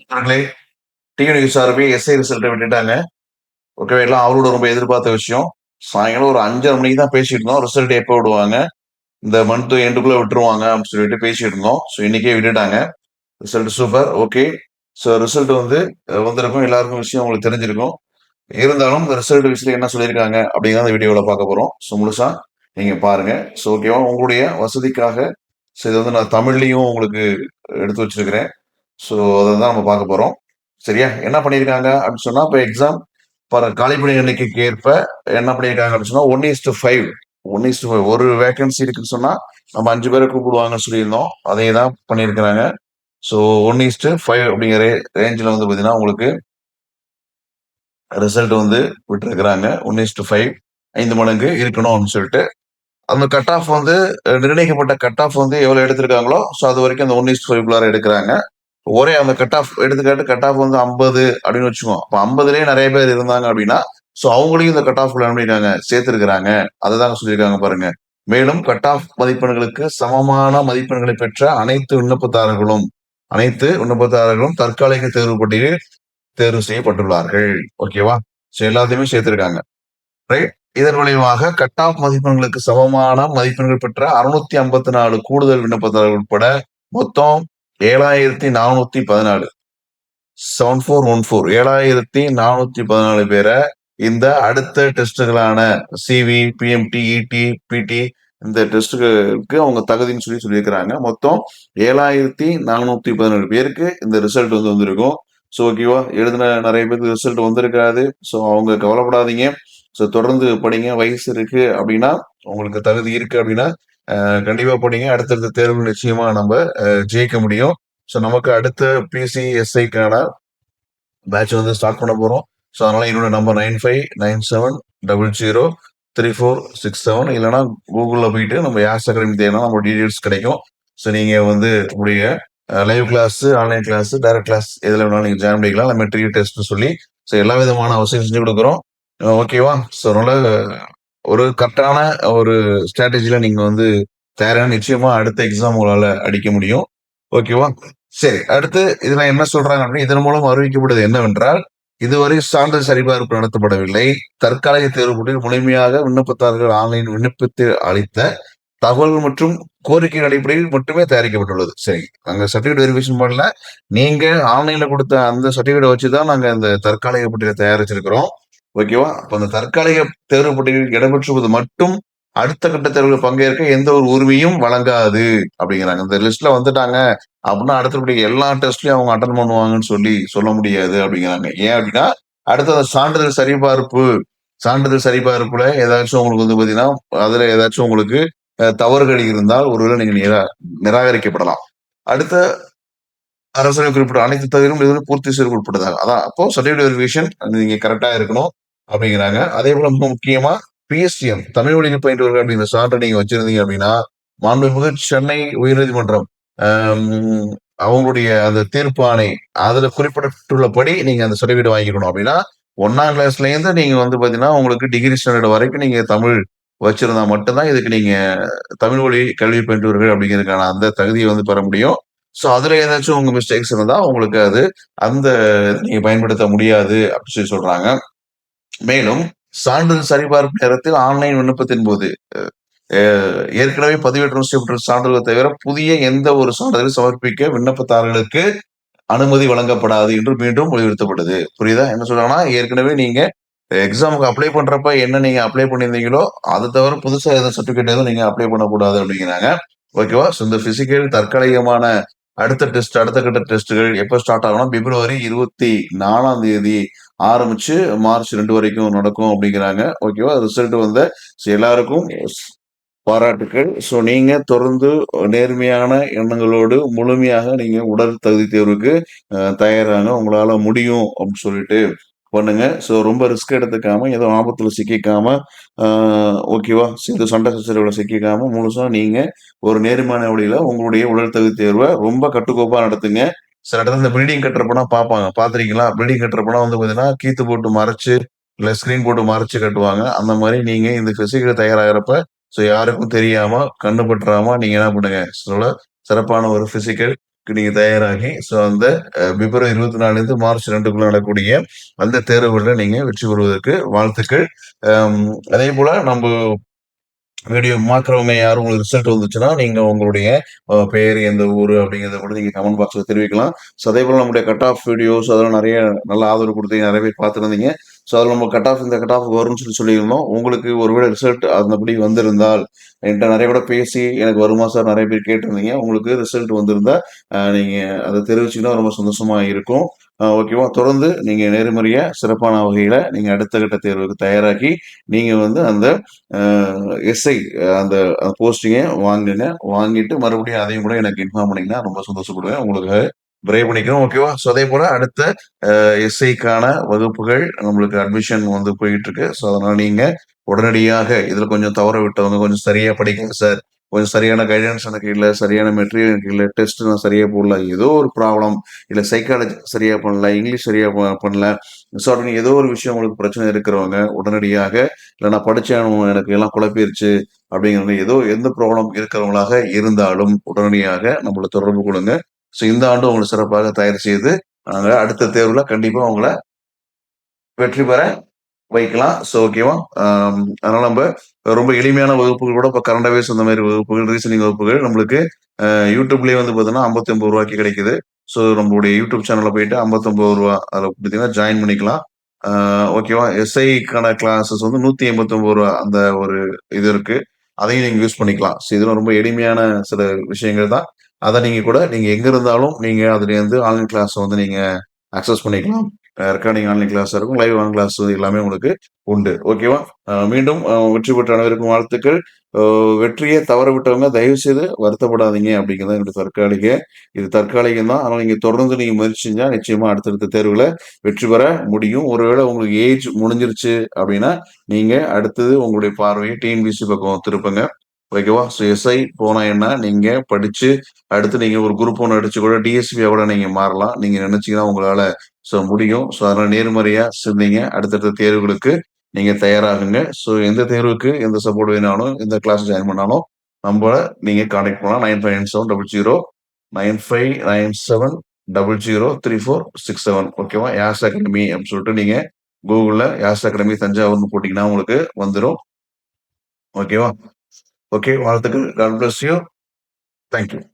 நண்பர்களே சார்பே எஸ்ஐ ரிசல்ட்டை விட்டுட்டாங்க. ஓகே எல்லாம் அவரோட ரொம்ப எதிர்பார்த்த விஷயம். சாயங்காலம் ஒரு அஞ்சரை மணிக்கு தான் பேசிட்டு இருந்தோம். ரிசல்ட் எப்போ விடுவாங்க? இந்த மந்த் எண்டுக்குள்ள விட்டுருவாங்க அப்படின்னு சொல்லிட்டு பேசிட்டு இருந்தோம். ஸோ இன்னைக்கே விட்டுட்டாங்க. Result super okay so result வந்து வந்திருக்கும். எல்லாருக்கும் விஷயம் உங்களுக்கு தெரிஞ்சிருக்கும். இருந்தாலும் இந்த ரிசல்ட் விஷயத்துல என்ன சொல்லியிருக்காங்க அப்படிங்கிற அந்த வீடியோவில் பார்க்க போகிறோம் ஸோ முழுசா நீங்கள் பாருங்க. ஸோ ஓகேவா உங்களுடைய வசதிக்காக ஸோ இது வந்து நான் தமிழ்லையும் உங்களுக்கு எடுத்து வச்சிருக்கிறேன். ஸோ அதை தான் நம்ம பார்க்க போகிறோம் சரியா? என்ன பண்ணியிருக்காங்க அப்படின்னு சொன்னால் இப்போ எக்ஸாம் பர காலிப்பணி எண்ணிக்கைக்கு ஏற்ப என்ன பண்ணியிருக்காங்க அப்படின்னு சொன்னால் one is to five one is to five ஒரு வேகன்சி இருக்குன்னு சொன்னால் நம்ம அஞ்சு பேரை கூப்பிடுவாங்கன்னு சொல்லியிருந்தோம். அதே தான் பண்ணியிருக்கிறாங்க. So one is to five அப்படிங்கிற ரேஞ்சில் வந்து பார்த்தீங்கன்னா உங்களுக்கு ரிசல்ட் வந்து விட்டுருக்குறாங்க. ஒன் இஸ் டு ஃபைவ் ஐந்து மடங்கு இருக்கணும் அப்படின்னு சொல்லிட்டு. அந்த கட் ஆஃப் வந்து நிர்ணயிக்கப்பட்ட கட் ஆஃப் வந்து எவ்வளோ எடுத்திருக்காங்களோ ஸோ அது வரைக்கும் அந்த ஒன் இஸ்ட் ஃபைவ்குள்ளார எடுக்கிறாங்க. ஒரே அந்த கட் ஆஃப் எடுத்துக்காட்டு கட் ஆஃப் வந்து ஐம்பது அப்படின்னு வச்சுக்கோ. அப்போ ஐம்பதுலேயே நிறைய பேர் இருந்தாங்க அப்படின்னா ஸோ அவங்களையும் இந்த கட் ஆஃப் பண்ணிருக்காங்க? சேர்த்திருக்கிறாங்க. அதை தாங்க சொல்லியிருக்காங்க பாருங்க. மேலும் கட் ஆஃப் மதிப்பெண்களுக்கு சமமான மதிப்பெண்களை பெற்ற அனைத்து விண்ணப்பதாரர்களும் அனைத்து விண்ணப்பதாரர்களும் தற்காலிக தேர்வு பட்டியலில் தேர்வு செய்யப்பட்டுள்ளார்கள். ஓகேவா ஸோ எல்லாத்தையுமே சேர்த்திருக்காங்க. ரைட் இதன் விளைவாக கட் ஆஃப் மதிப்பெண்களுக்கு சமமான மதிப்பெண்கள் பெற்ற அறுநூத்தி ஐம்பத்தி நாலு கூடுதல் விண்ணப்பதாரர்கள் உட்பட மொத்தம் ஏழாயிரத்தி நானூத்தி பதினாலு. செவன் ஃபோர் ஒன் ஃபோர் ஏழாயிரத்தி நானூத்தி பதினாலு பேரை இந்த அடுத்த டெஸ்ட்டுகளான சிவி பிஎம்டி இடி பிடி இந்த டெஸ்ட்டுகளுக்கு அவங்க தகுதின்னு சொல்லி சொல்லியிருக்கிறாங்க. மொத்தம் ஏழாயிரத்தி நானூத்தி பதினேழு பேருக்கு இந்த ரிசல்ட் வந்து வந்திருக்கும். ஸோ ஓகேவா எழுதின நிறைய பேருக்கு ரிசல்ட் வந்திருக்காது. ஸோ அவங்க கவலைப்படாதீங்க. ஸோ தொடர்ந்து படிங்க. வயசு இருக்கு அப்படின்னா உங்களுக்கு தகுதி இருக்கு அப்படின்னா கண்டிப்பா போனீங்க. அடுத்தடுத்த தேர்வு நிச்சயமா நம்ம ஜெயிக்க முடியும். ஸோ நமக்கு அடுத்த பிசிஎஸ்ஐக்கான பேட்ச் வந்து ஸ்டார்ட் பண்ண போறோம். ஸோ அதனால என்னோட number nine five nine seven double zero three four six seven இல்லைனா கூகுளில் போயிட்டு நம்ம யாஸ் அகாடமி தேவைன்னா நம்ம டீடைல்ஸ் கிடைக்கும். ஸோ நீங்க வந்து உங்களுடைய live class online class direct class எதில் வேணாலும் நீங்க ஜாயின் பண்ணிக்கலாம். நம்ம ட்ரீ டெஸ்ட்னு சொல்லி. ஸோ எல்லா விதமான வசதியும் செஞ்சு கொடுக்குறோம். ஓகேவா? ஸோ அதனால ஒரு கரெக்டான ஒரு ஸ்ட்ராட்டஜில நீங்க வந்து தயாரான நிச்சயமா அடுத்த எக்ஸாம் உங்களால அடிக்க முடியும். ஓகேவா சரி அடுத்து இதுல என்ன சொல்றாங்க அப்படின்னா இதன் மூலம் அறிவிக்கப்படுவது என்னவென்றால் இதுவரை சான்றிதழ் சரிபார்ப்பு நடத்தப்படவில்லை. தற்காலிக தேர்வு போட்டியில் முழுமையாக விண்ணப்பத்தார்கள் ஆன்லைன் விண்ணப்பத்தை அளித்த தகவல்கள் மற்றும் கோரிக்கை அடிப்படையில் மட்டுமே தயாரிக்கப்பட்டுள்ளது. சரி நாங்கள் சர்டிபிகேட் வெரிஃபிகேஷன் பண்ணல. நீங்க ஆன்லைன்ல கொடுத்த அந்த சர்டிபிகேட் வச்சு தான் நாங்க இந்த தற்காலிக பட்டியலை தயாரிச்சிருக்கிறோம். ஓகேவா அப்ப அந்த தற்காலிக தேர்வு பட்டியலில் இடம்பெற்றுவது மட்டும் அடுத்த கட்ட தேர்வில் பங்கேற்க எந்த ஒரு உரிமையும் வழங்காது அப்படிங்கிறாங்க. இந்த லிஸ்ட்ல வந்துட்டாங்க. அப்படின்னா அடுத்தபடி எல்லா டெஸ்ட்லயும் அவங்க அட்டன் பண்ணுவாங்கன்னு சொல்லி சொல்ல முடியாது அப்படிங்கிறாங்க. ஏன் அப்படின்னா அடுத்த அந்த சான்றிதழ் சரிபார்ப்பு சான்றிதழ் சரிபார்ப்புல ஏதாச்சும் உங்களுக்கு வந்து பாத்தீங்கன்னா அதுல ஏதாச்சும் உங்களுக்கு தவறுகள் இருந்தால் ஒருவேளை நீங்க நிரா நிராகரிக்கப்படலாம். அடுத்த அரசு குறிப்பிட்ட அனைத்து தகுதிகளும் இதுல பூர்த்தி செய்து உட்பட்டதாக அதான் அப்போ சர்டிஃபிகேட் வெரிஃபிகேஷன் நீங்க கரெக்டா இருக்கணும். அப்படிங்கிறாங்க. அதே போல ரொம்ப முக்கியமா பிஎஸ்டிஎம் தமிழ் வழியில் பயின்றவர்கள் அப்படிங்கிற சான்றை நீங்க வச்சிருந்தீங்க அப்படின்னா மாண்புமிகு சென்னை உயர்நீதிமன்றம் அவங்களுடைய அந்த தீர்ப்பானை அதுல குறிப்பிட்டுள்ளபடி நீங்க அந்த சர்டிஃபிகேட் வாங்கிக்கணும் அப்படின்னா ஒன்னாம் கிளாஸ்ல இருந்து நீங்க வந்து பாத்தீங்கன்னா உங்களுக்கு டிகிரி ஸ்டாண்டர்ட் வரைக்கும் நீங்க தமிழ் வச்சிருந்தா மட்டும்தான் இதுக்கு நீங்க தமிழ் மொழி கல்வி பயின்றவர்கள் அப்படிங்கிறதுக்கான அந்த தகுதியை வந்து பெற முடியும். ஸோ அதுல ஏதாச்சும் உங்க மிஸ்டேக்ஸ் இருந்தா உங்களுக்கு அது அந்த நீங்க பயன்படுத்த முடியாது அப்படின்னு சொல்லி சொல்றாங்க. மேலும் சான்றிதழ் சரிபார்ப்பு நேரத்தில் ஆன்லைன் விண்ணப்பத்தின் போது ஏற்கனவே பதிவேற்றம் செய்யப்பட்ட சான்றிதழ் தவிர புதிய எந்த ஒரு சான்றிதழ் சமர்ப்பிக்க விண்ணப்பதாரர்களுக்கு அனுமதி வழங்கப்படாது என்று மீண்டும் வலியுறுத்தப்பட்டது. புரியுதா? என்ன சொல்றாங்கன்னா ஏற்கனவே நீங்க எக்ஸாமுக்கு அப்ளை பண்றப்ப என்ன நீங்க அப்ளை பண்ணியிருந்தீங்களோ அது தவிர புதுசாக எதுவும் சர்டிபிகேட் எதுவும் நீங்க அப்ளை பண்ணக்கூடாது அப்படிங்கிறாங்க. ஓகேவா ஸோ இந்த பிசிக்கல் தற்காலிகமான அடுத்த டெஸ்ட் அடுத்த கட்ட டெஸ்ட்டுகள் எப்போ ஸ்டார்ட் ஆகணும் பிப்ரவரி இருபத்தி நாலாம் தேதி ஆரம்பிச்சு மார்ச் ரெண்டு வரைக்கும் நடக்கும் அப்படிங்கிறாங்க. ஓகேவா ரிசல்ட் வந்த எல்லாருக்கும் பாராட்டுக்கள். ஸோ நீங்க தொடர்ந்து நேர்மையான எண்ணங்களோடு முழுமையாக நீங்க உடல் தகுதி தேர்வுக்கு அஹ், தயாராங்க உங்களால முடியும் அப்படின்னு சொல்லிட்டு பண்ணுங்க. ஸோ ரொம்ப ரிஸ்க் எடுத்துக்காம ஏதோ ஆபத்தில் சிக்கிக்காம ஓகேவா இந்த சண்டை சச்சரவுல சிக்கிக்காம முழுசா நீங்க ஒரு நேர்மையான வழியில உங்களுடைய உடல் தகுதி தேர்வை ரொம்ப கட்டுக்கோப்பா நடத்துங்க. சில இடத்துல இந்த பில்டிங் கட்டுறப்பனா பார்ப்பாங்க. பார்த்துருக்கீங்களா? பில்டிங் கட்டுறப்பனா வந்து பார்த்தீங்கன்னா கீத்து போட்டு மறைச்சு இல்லை ஸ்க்ரீன் போட்டு மறைச்சு கட்டுவாங்க. அந்த மாதிரி நீங்கள் இந்த ஃபிசிக்கல் தயாராகிறப்ப ஸோ யாருக்கும் தெரியாமல் கண்ணு பற்றாம நீங்கள் என்ன பண்ணுங்க? சொல்ல சிறப்பான ஒரு ஃபிசிக்கல் நீங்கள் தயாராகி ஸோ அந்த பிப்ரவரி இருபத்தி நாலுலேருந்து மார்ச் ரெண்டுக்குள்ள நடக்கூடிய அந்த தேர்வுகளில் நீங்கள் வெற்றி பெறுவதற்கு வாழ்த்துக்கள். அதே போல் நம்ம வீடியோ மாற்றவங்க யாரும் உங்களுக்கு ரிசல்ட் வந்துச்சுன்னா நீங்கள் உங்களுடைய பேர் பெயர் எந்த ஊர் அப்படிங்கிறத கூட நீங்கள் கமெண்ட் பாக்ஸில் தெரிவிக்கலாம். ஸோ அதே போல் நம்முடைய கட் ஆஃப் வீடியோஸ் அதெல்லாம் நிறைய நல்ல ஆதரவு கொடுத்தீங்க நிறைய பேர் பார்த்துருந்தீங்க. ஸோ அதில் நம்ம கட் ஆஃப் இந்த கட் ஆஃப் வரும்னு சொல்லி சொல்லியிருந்தோம். உங்களுக்கு ஒருவேளை ரிசல்ட் அந்தபடி வந்திருந்தால் என்கிட்ட நிறைய கூட பேசி எனக்கு வருமா சார்? நிறைய பேர் கேட்டிருந்தீங்க. உங்களுக்கு ரிசல்ட் வந்திருந்தா நீங்கள் அதை தெரிவிச்சீங்கன்னா ரொம்ப சந்தோஷமாக இருக்கும். ஓகேவா தொடர்ந்து நீங்கள் நேர்மறையாக சிறப்பான வகையில் நீங்கள் அடுத்த கட்ட தேர்வுக்கு தயாராகி நீங்கள் வந்து அந்த எஸ்ஐ அந்த போஸ்டிங்கை வாங்குங்க. வாங்கிட்டு மறுபடியும் அதையும் கூட எனக்கு இன்ஃபார்ம் பண்ணீங்கன்னா ரொம்ப சந்தோஷப்படுவேன். உங்களுக்கு பிரே பண்ணிக்கிறோம் ஓகேவா ஸோ அதே போல அடுத்த எஸ்ஐக்கான வகுப்புகள் நம்மளுக்கு அட்மிஷன் வந்து போயிட்டு இருக்கு ஸோ அதனால நீங்க உடனடியாக இதுல கொஞ்சம் தவற விட்டவங்க கொஞ்சம் சரியா படிக்கங்க சார் கொஞ்சம் சரியான கைடன்ஸ் எனக்கு இல்லை சரியான மெட்டீரியல் எனக்கு இல்லை டெஸ்ட் நான் சரியா போடல ஏதோ ஒரு ப்ராப்ளம் இல்லை சைக்காலஜி சரியா பண்ணல இங்கிலீஷ் சரியா பண்ணல. ஸோ அப்படின்னு ஏதோ ஒரு விஷயம் உங்களுக்கு பிரச்சனை இருக்கிறவங்க உடனடியாக இல்லை நான் படிச்சேன் எனக்கு எல்லாம் குழப்பிருச்சு அப்படிங்கிற ஏதோ எந்த ப்ராப்ளம் இருக்கிறவங்களாக இருந்தாலும் உடனடியாக நம்மளை தொடர்பு கொள்ளுங்க. ஸோ இந்த ஆண்டு உங்களை சிறப்பாக தயார் செய்து நாங்கள் அடுத்த தேர்வில் கண்டிப்பாக உங்களை வெற்றி பெற வைக்கலாம். ஸோ ஓகேவா அதனால் அதனால நம்ம ரொம்ப எளிமையான வகுப்புகள் கூட இப்போ கரண்ட் அவேர்ஸ் அந்த மாதிரி வகுப்புகள் ரீசனிங் வகுப்புகள் நம்மளுக்கு யூடியூப்லேயே வந்து பார்த்தீங்கன்னா ஐம்பத்தி ரூபாய்க்கு கிடைக்குது. ஸோ நம்மளுடைய யூடியூப் சேனலில் போயிட்டு 59 ரூபா அதில் பார்த்தீங்கன்னா ஜாயின் பண்ணிக்கலாம். ஓகேவா எஸ்ஐக்கான கிளாஸஸ் வந்து நூற்றி ஐம்பத்தொம்பது ரூபா அந்த ஒரு இது இருக்குது அதையும் நீங்கள் யூஸ் பண்ணிக்கலாம். ஸோ இதெல்லாம் ரொம்ப எளிமையான சில விஷயங்கள் தான். அதை நீங்க கூட நீங்க எங்க இருந்தாலும் நீங்க அதுல இருந்து ஆன்லைன் கிளாஸ் வந்து நீங்க அக்சஸ் பண்ணிக்கலாம். ரெக்கார்டிங் ஆன்லைன் கிளாஸ் இருக்கும் லைவ் ஆன் கிளாஸ் எல்லாமே உங்களுக்கு உண்டு. ஓகேவா மீண்டும் வெற்றி பெற்ற அனைவருக்கும் வாழ்த்துக்கள். வெற்றியை தவற விட்டவங்க தயவு செய்து வருத்தப்படாதீங்க அப்படிங்கிறது என்னுடைய தற்காலிக இது தற்காலிகம் தான். ஆனால் நீங்க தொடர்ந்து நீங்க முயற்சி செஞ்சா நிச்சயமா அடுத்தடுத்த தேர்வுல வெற்றி பெற முடியும். ஒருவேளை உங்களுக்கு ஏஜ் முடிஞ்சிருச்சு அப்படின்னா நீங்க அடுத்தது உங்களுடைய பார்வையை டிஎன்பிசி பக்கம் திருப்புங்க. ஓகேவா? ஸோ எஸ்ஐ போனா என்ன? நீங்க படிச்சு அடுத்து நீங்க ஒரு குரூப் ஒன்று அடிச்சு கூட டிஎஸ்பியா கூட நீங்க மாறலாம். நீங்க நினைச்சீங்கன்னா உங்களால ஸோ முடியும். ஸோ அதனால நேர்மறையா சிந்திங்க. அடுத்தடுத்த தேர்வுகளுக்கு நீங்க தயாராகுங்க. ஸோ எந்த தேர்வுக்கு எந்த சப்போர்ட் வேணாலும் எந்த கிளாஸ் ஜாயின் பண்ணாலும் நம்ம நீங்க கான்டாக்ட் பண்ணலாம். Nine five nine seven double zero nine five nine seven double zero three four six seven ஓகேவா யாஸ் அகாடமி அப்படின்னு சொல்லிட்டு நீங்க கூகுளில் யாஸ் அகாடமி தஞ்சாவூர்னு போட்டிங்கன்னா உங்களுக்கு வந்துடும் ஓகேவா Okay, all the God bless you. Thank you.